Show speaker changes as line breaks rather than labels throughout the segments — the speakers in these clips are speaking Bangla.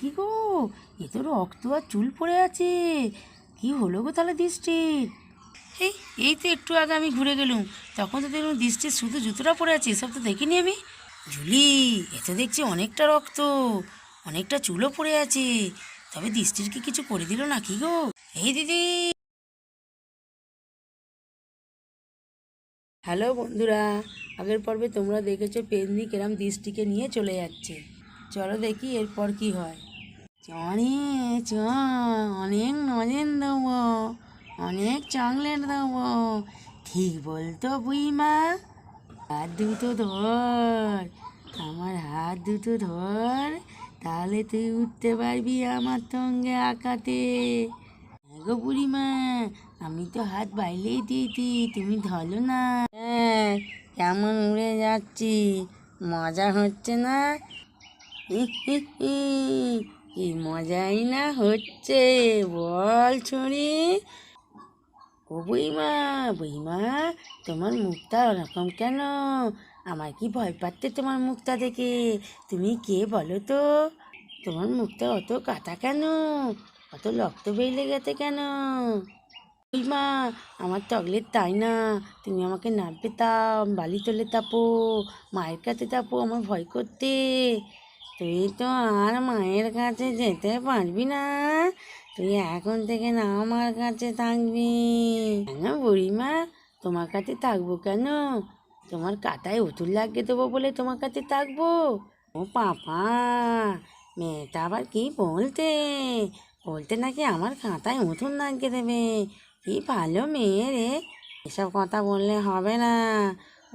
কি গো? এ তো রক্ত আর চুল পড়ে আছে। কি হলো গো তাহলে দৃষ্টির এই এই তো একটু আগে আমি ঘুরে গেলুম। তখন তো দেখলাম দৃষ্টির শুধু জুতোটা পড়ে আছে, এসব তো দেখিনি আমি। জুলি, এ তো দেখছি অনেকটা রক্ত, অনেকটা চুলও পড়ে আছে। তবে দৃষ্টির কি কিছু করে দিল না কি গো? এই দিদি। হ্যালো বন্ধুরা, আগের পর্বে তোমরা দেখেছ পেন্নি কেরাম দৃষ্টিকে নিয়ে চলে যাচ্ছে। চলো দেখি এরপর কি হয়। চনে চ অনেক নজেন দেবো, অনেক চকলেট দেবো। ঠিক বলতো বুইমা, হাত দুটো ধর, আমার হাত দুটো ধর, তাহলে তুই উঠতে পারবি আমার সঙ্গে আঁকাতে। হ্যাঁ গো বুড়িমা, আমি তো হাত বাইলেই দিয়েছি, তুমি ধরো না। হ্যাঁ কেমন উড়ে যাচ্ছি, মজা হচ্ছে না। কি মজাই না হচ্ছে, বল ছুরি। ও বইমা বইমা, তোমার মুখটা ওরকম কেন? আমার কি ভয় পাচ্ছে তোমার মুখটা দেখে? তুমি কে বলো তো? তোমার মুখটা অত কাটা কেন? অত রক্ত বেরিয়ে গেছে কেন? ওই মা আমার চকলেট তাই না। তুমি আমাকে নামতে তাও বালি তোলে তাপো, মায়ের কাছে তাপো, আমার ভয় করতে। তুই তো আর মায়ের কাছে যেতে পারবি না। তুই এখন থেকে না আমার কাছে থাকবি। কেন বুড়িমা? তোমার কাছে থাকব কেন? তোমার কাটায় উতুল লাগিয়ে দেবো বলে তোমার কাছে থাকব? ও পাপা, মেয়েটা আবার কি বলতে? বলতে নাকি আমার কাঁথায় উঠুন লাগিয়ে দেবে? কি ভালো মেয়ে রে। এসব কথা বললে হবে না।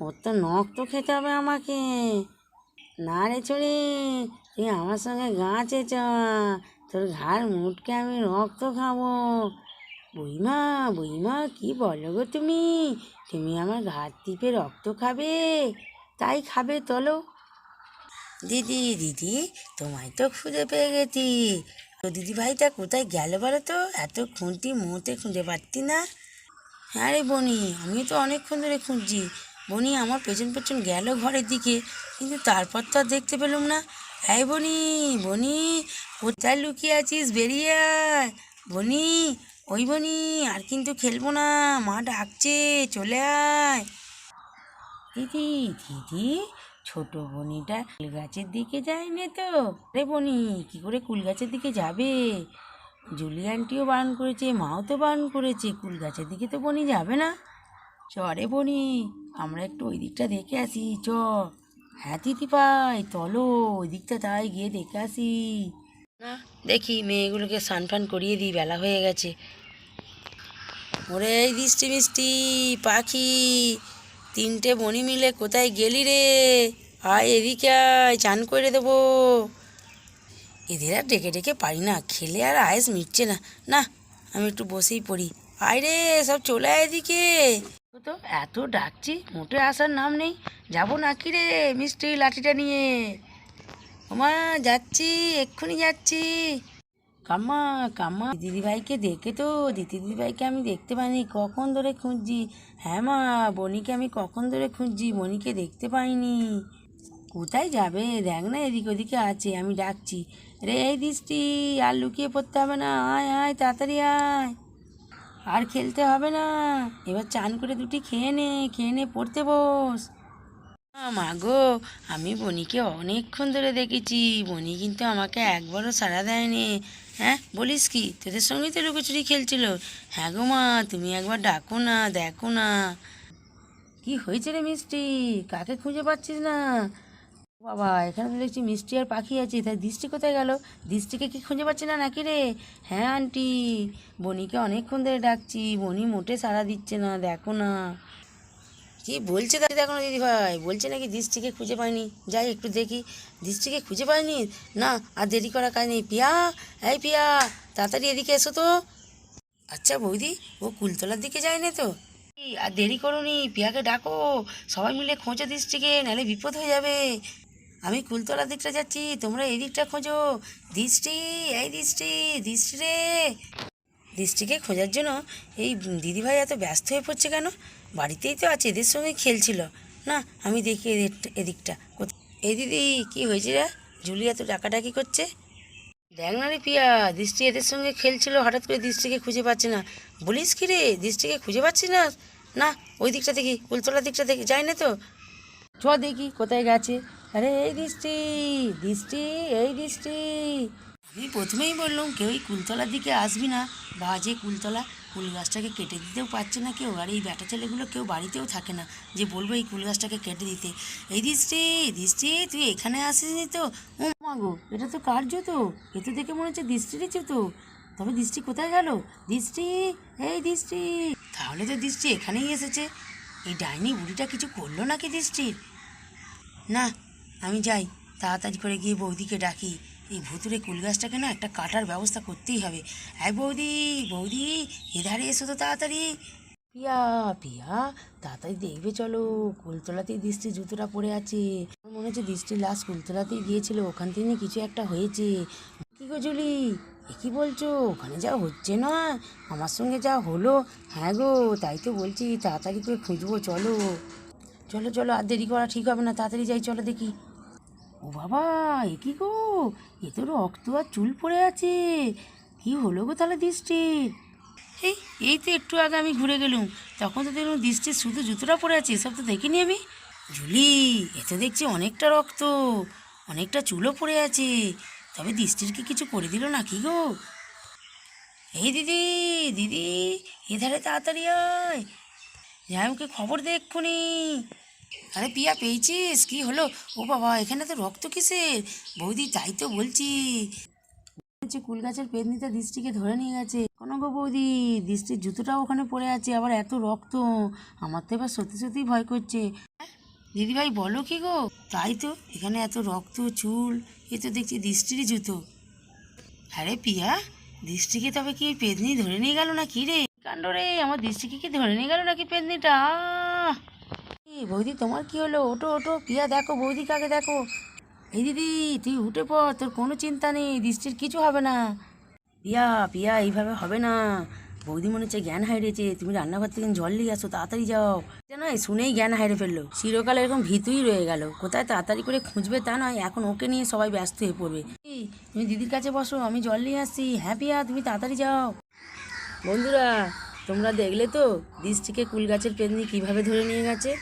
ওর তো নখ তো খেতে হবে আমাকে। না রে চুরি তুই আমার সঙ্গে গাছে চ তোর ঘাড় মুটকে আমি রক্ত খাব। বইমা বইমা, কি বলো গো তুমি? তুমি আমার ঘাড় টিপে রক্ত খাবে? তাই খাবে চলো দিদি দিদি, তোমায় তো খুঁজে পেয়ে গেছি। তো দিদি ভাইটা কোথায় গেল বলো তো? এত খুঁটি মুহূর্তে খুঁজে পাচ্ছি না। হ্যাঁ রে বনি আমি তো অনেকক্ষণ ধরে খুঁজছি। বনি আমার পেছন পেছন গেল ঘরের দিকে, কিন্তু তারপর তো আর দেখতে পেলাম না। হ্যাঁ বনি বনি, কোথায় লুকিয়ে আছিস? বেরিয়ে আয়। বনি, ওই বনি, আর কিন্তু খেলব না। মা ডাকছে, চলে আয়। দিদি দিদি, ছোট বনিটা কুল গাছের দিকে যায়নি তো? রে বনি, কি করে কুল গাছের দিকে যাবে? জুলি আন্টিও বারণ করেছে, মাও তো বারণ করেছে কুল গাছের দিকে তো বনি যাবে না। চ রে বনি, আমরা একটু ওই দিকটা দেখে আসি চ হ্যাঁ দিদি ভাই চলো, ওই দিকটা তাই গিয়ে দেখে আসি। না, দেখি, মেয়েগুলোকে স্নান ফান করিয়ে দিই, বেলা হয়ে গেছে। ওরে, এই দৃষ্টি মিষ্টি, পাখি, তিনটে বনি মিলে কোথায় গেলি রে? আয় এদিকে আয়, চান করে দেবো। এদের আর ডেকে ডেকে পারি না, খেলে আর আয়েস মিটছে না। না, আমি একটু বসেই পড়ি। আয় রে, সব চলে আয় এদিকে। তো এত ডাকছি, মোটে আসার নাম নেই। যাব নাকি রে মিষ্টি লাঠিটা নিয়ে? ওমা যাচ্ছি, এক্ষুনি যাচ্ছি। কাম্মা কাম্মা, দিদিভাইকে দেখে তো, দিদি দিদিভাইকে আমি দেখতে পাইনি, কখন ধরে খুঁজছি? হ্যাঁ মা বনিকে আমি কখন ধরে খুঁজছি বনিকে দেখতে পাইনি। কোথায় যাবে? দেখ না এদিক ওদিকে আছে, আমি ডাকছি। রে এই দৃষ্টি আর লুকিয়ে পড়তে হবে না, আয় আয়, তাড়াতাড়ি আয়। আর খেলতে হবে না। এবার চান করে দুটি খেয়ে নে খেয়ে নে, পড়তে বস। মা গো, আমি বনিকে অনেকক্ষণ ধরে দেখেছি। বনি কিন্তু আমাকে একবারও সাড়া দেয়নি। হ্যাঁ বলিস কি? তোদের সঙ্গেই তো লুকোচুরি খেলছিল। হ্যাঁ গো মা, তুমি একবার ডাকো না, দেখো না। কি হয়েছে রে মিষ্টি? কাকে খুঁজে পাচ্ছিস না? বাবা, এখানে তো দেখছি মিষ্টি আর পাখি আছে, তাই দৃষ্টি কোথায় গেল? দৃষ্টিকে কি খুঁজে পাচ্ছি না নাকি রে? হ্যাঁ আন্টি, বনিকে অনেকক্ষণ ধরে ডাকছি, বনি মোটে সাড়া দিচ্ছে না, দেখো না। কি বলছে তাই দেখো না, দিদি ভাই? বলছে নাকি দৃষ্টিকে খুঁজে পাইনি? যাই একটু দেখি। দৃষ্টিকে খুঁজে পাইনি? না, আর দেরি করা কাজ নেই। পিয়া, এই পিয়া, তাড়াতাড়ি এদিকে এসো তো। আচ্ছা বৌদি, ও কুলতলার দিকে যায় না তো আর দেরি করুনি পিয়াকে ডাকো। সবাই মিলে খোঁজো দৃষ্টিকে, নাহলে বিপদ হয়ে যাবে। আমি কুলতলার দিকটা যাচ্ছি, তোমরা এই দিকটা খোঁজো। দৃষ্টি, এই দৃষ্টি দৃষ্টি রে। দৃষ্টিকে খোঁজার জন্য এই দিদিভাই এত ব্যস্ত হয়ে পড়ছে কেন? বাড়িতেই তো আছে, এদের সঙ্গে খেলছিল। না, আমি দেখি এদের, এদিকটা। এই দিদি, কি হয়েছে রে? জুলি এত ডাকাডাকি করছে। দেখ না রে পিয়া, দৃষ্টি এদের সঙ্গে খেলছিল, হঠাৎ করে দৃষ্টিকে খুঁজে পাচ্ছে না। বলিস কি রে, দৃষ্টিকে খুঁজে পাচ্ছি না? না, ওই দিকটা দেখি উলতলা দিকটা দেখি, যাই না তো। চ দেখি, কোথায় গেছে। আরে এই দৃষ্টি দৃষ্টি, এই দৃষ্টি। আমি প্রথমেই বললাম, কেউ এই কুলতলার দিকে আসবি না। বাজে কুলতলা, কুল গাছটাকে কেটে দিতেও পারছে না কেউ, আর এই ব্যাটা ছেলেগুলো কেউ বাড়িতেও থাকে না। যে বলব এই কুল গাছটাকে কেটে দিতে। এই দৃষ্টি দৃষ্টি, তুই এখানে আসিসনি তো? ও মা গো, এটা তো কার তো এ তো দেখে মনে হচ্ছে দৃষ্টিরই তো তবে দৃষ্টি কোথায় গেল? দৃষ্টি, এই দৃষ্টি। তাহলে তো দৃষ্টি এখানেই এসেছে। এই ডাইনি বুড়িটা কিছু করল নাকি দৃষ্টির? না আমি যাই, তাড়াতাড়ি করে গিয়ে বৌদিকে ডাকি। এই ভুতুরে কুল গাছটাকে না একটা কাটার ব্যবস্থা করতেই হবে। এই বৌদি বৌদি, এধারে এসো তো তাড়াতাড়ি। পিয়া পিয়া, তাড়াতাড়ি দেখবে চলো কুলতলাতেই দৃষ্টি জুতোটা পড়ে আছে। মনে হচ্ছে দৃষ্টির লাশ কুলতলাতেই গিয়েছিল, ওখান থেকে কিছু একটা হয়েছে। কি গো জুলি, এ কী বলছো? ওখানে যা হচ্ছে না, আমার সঙ্গে যা হলো। হ্যাঁ গো, তাই তো বলছি, তাড়াতাড়ি করে খুঁজবো, চলো। চলো চলো, আর দেরি করা ঠিক হবে না, তাড়াতাড়ি যাই, চলো দেখি। ও বাবা, এ কি গো? এ তো রক্ত আর চুল পড়ে আছে। কি হলো গো তাহলে দৃষ্টির এই এই তো একটু আগে আমি ঘুরে গেলুম। তখন তো দেখলাম দৃষ্টির শুধু জুতোটা পড়ে আছে, এসব তো দেখিনি আমি। জুলি, এ তো দেখছি অনেকটা রক্ত, অনেকটা চুলও পড়ে আছে। তবে দৃষ্টির কি কিছু করে দিল নাকি গো? এই দিদি দিদি, এধারে তাড়াতাড়ি আয়। যাই ওকে খবর দে এক্ষুনি। আরে পিয়া, পেয়েছিস? কি হলো? ও বাবা, এখানে তো রক্ত কিসের? বৌদি, তাই তো বলছি। হচ্ছে কুল গাছের পেদনিতে দৃষ্টিকে ধরে নিয়ে গেছে। কোনো গো বৌদি? দৃষ্টির জুতোটাও ওখানে পড়ে আছে, আবার এত রক্ত। আমার তো এবার সত্যি সত্যি ভয় করছে। দিদি ভাই বলো কি গো? তাই তো, এখানে এত রক্ত, চুল, এ তো দেখছি দৃষ্টিরই জুতো। আরে পিয়া, দৃষ্টিকে তবে কি পেদনি ধরে নিয়ে গেল না কি রে? কাণ্ড রে, আমার দৃষ্টিকে কি ধরে নিয়ে গেল নাকি পেদনিটা বৌদি, তোমার কি হলো? ওটো ওটো পিয়া, দেখো, বৌদি কাকে দেখো। এই দিদি, তুই উঠে পড়, তোর কোনো চিন্তা নেই, দৃষ্টির কিছু হবে না। পিয়া পিয়া, এইভাবে হবে না। বৌদি মনে হচ্ছে জ্ঞান হারিয়েছে। তুমি রান্নাঘর থেকে জল নিয়ে আসো, তাড়াতাড়ি যাও। নয়, শুনেই জ্ঞান হারিয়ে ফেলল। চিরকাল এরকম ভীতুই রয়ে গেল। কোথায় তাড়াতাড়ি করে খুঁজবে তা নয়, এখন ওকে নিয়ে সবাই ব্যস্ত হয়ে পড়বে। তুমি দিদির কাছে বসো, আমি জল নিয়ে আসছি। হ্যাঁ পিয়া, তুমি তাড়াতাড়ি যাও। বন্ধুরা, তোমরা দেখলে তো, দৃষ্টিকে কুল গাছের পেদনি কীভাবে ধরে নিয়ে গেছে?